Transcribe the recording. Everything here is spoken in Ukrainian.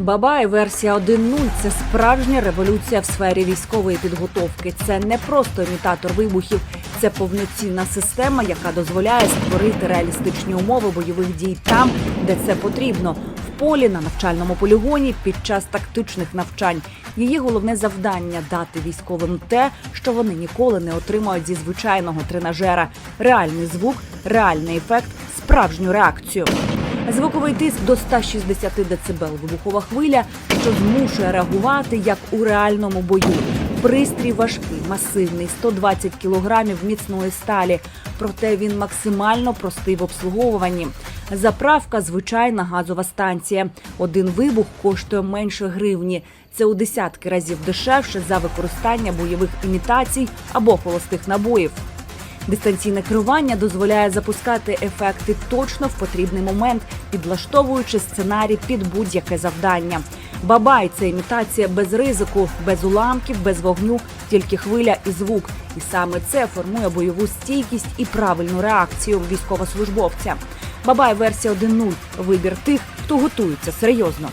Бабай версія 1.0 – це справжня революція в сфері військової підготовки. Це не просто імітатор вибухів, це повноцінна система, яка дозволяє створити реалістичні умови бойових дій там, де це потрібно. В полі на навчальному полігоні під час тактичних навчань. Її головне завдання дати військовим те, що вони ніколи не отримають зі звичайного тренажера: реальний звук, реальний ефект, справжню реакцію. Звуковий тиск до 160 дБ вибухова хвиля, що змушує реагувати як у реальному бою. Пристрій важкий, масивний, 120 кілограмів міцної сталі. Проте він максимально простий в обслуговуванні. Заправка звичайна газова станція. Один вибух коштує менше гривні. Це у десятки разів дешевше за використання бойових імітацій або холостих набоїв. Дистанційне керування дозволяє запускати ефекти точно в потрібний момент, підлаштовуючи сценарій під будь-яке завдання. Бабай це імітація без ризику, без уламків, без вогню, тільки хвиля і звук. І саме це формує бойову стійкість і правильну реакцію військовослужбовця. Бабай версія 1.0 – вибір тих, хто готується серйозно.